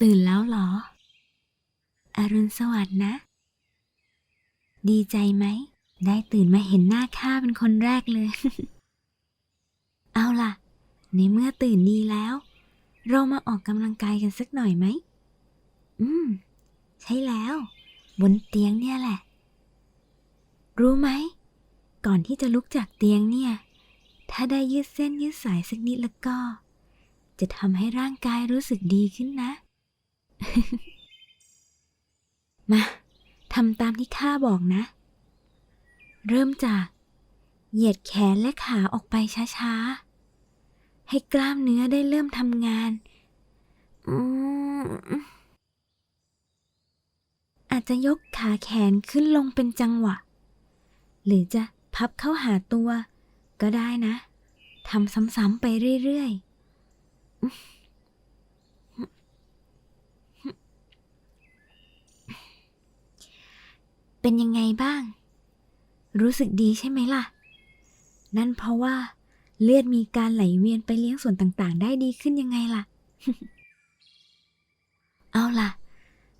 ตื่นแล้วเหรอ อรุณสวัสดิ์นะ ดีใจไหม ได้ตื่นมาเห็นหน้าข้าเป็นคนแรกเลย เอาล่ะ ในเมื่อตื่นดีแล้ว เรามาออกกำลังกายกันสักหน่อยไหม อืม ใช่แล้ว บนเตียงเนี่ยแหละ รู้ไหม ก่อนที่จะลุกจากเตียงเนี่ย ถ้าได้ยืดเส้นยืดสายสักนิดแล้วก็ จะทำให้ร่างกายรู้สึกดีขึ้นนะ มาทำตามที่ข้าบอกนะ เริ่มจาก เหยียดแขนและขาออกไปช้าๆ ให้กล้ามเนื้อได้เริ่มทำงานอืมอาจจะยกขาแขนขึ้นลงเป็นจังหวะ หรือจะพับเข้าหาตัวก็ได้นะ ทำซ้ำๆไปเรื่อยๆ เป็นยังไงบ้าง รู้สึกดีใช่ไหมล่ะ นั่นเพราะว่าเลือดมีการไหลเวียนไปเลี้ยงส่วนต่างๆ ได้ดีขึ้นยังไงล่ะ เอาล่ะ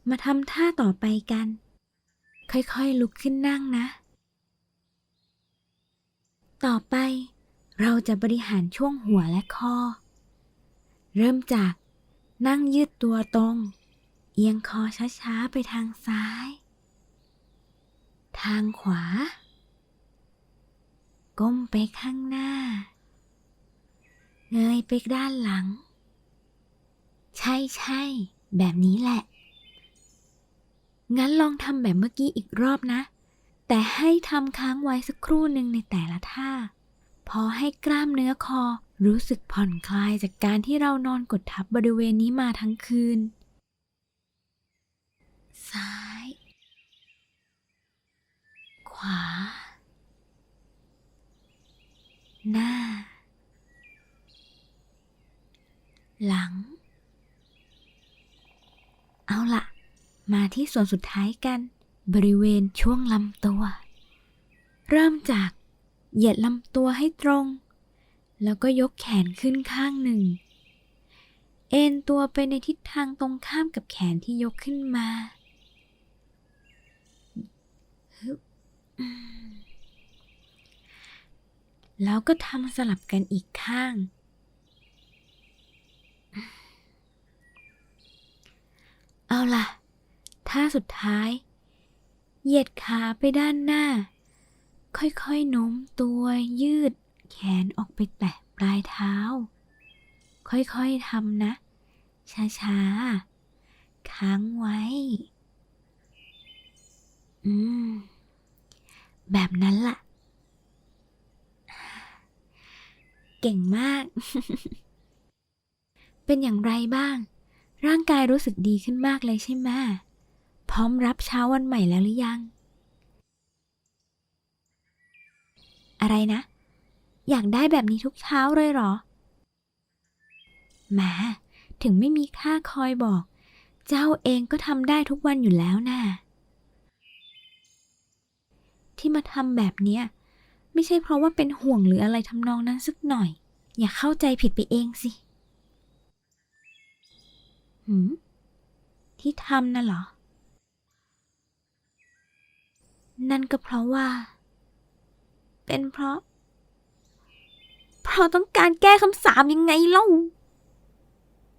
มาทำท่าต่อไปกัน ค่อยๆลุกขึ้นนั่งนะ ต่อไปเราจะบริหารช่วงหัวและคอ เริ่มจากนั่งยืดตัวตรง เอียงคอช้าๆไปทางซ้าย ทางขวา ก้มไปข้างหน้า เงยไปด้านหลัง ใช่ใช่แบบนี้แหละ งั้นลองทำแบบเมื่อกี้อีกรอบนะ แต่ให้ทำค้างไว้สักครู่หนึ่งในแต่ละท่า พอให้กล้ามเนื้อคอรู้สึกผ่อนคลายจากการที่เรานอนกดทับบริเวณนี้มาทั้งคืน ซ้าย ขวา หน้า หลัง เอาละมาที่ส่วนสุดท้ายกัน บริเวณช่วงลำตัว เริ่มจาก เหยียดลำตัวให้ตรง แล้วก็ยกแขนขึ้นข้างหนึ่ง เอนตัวไปในทิศทางตรงข้ามกับแขนที่ยกขึ้นมาฮึแล้วก็ทำสลับกันอีกข้าง เอาล่ะท่าสุดท้าย เหยียดขาไปด้านหน้า ค่อยๆโน้มตัวยืด แขนออกไปแตะปลายเท้า ค่อยๆทำนะ ช้าๆ ค้างไว้ อืม แบบนั้นล่ะ เก่งมาก เป็นอย่างไรบ้าง ร่างกายรู้สึกดีขึ้นมากเลยใช่ไหมพร้อมรับเช้าวันใหม่แล้วหรือยัง อะไรนะ อยากได้แบบนี้ทุกเช้าเลยเหรอแหมถึงไม่มีค่าคอยบอก เจ้าเองก็ทำได้ทุกวันอยู่แล้วน่ะที่มาทำแบบเนี้ยไม่ใช่เพราะว่าเป็นห่วงหรืออะไรทำนองนั้นสักหน่อย อย่าเข้าใจผิดไปเองสิหืมที่ทำน่ะเหรอ นั่นก็เพราะว่า เป็นเพราะ เพราะต้องการแก้คำสามยังไงเล่า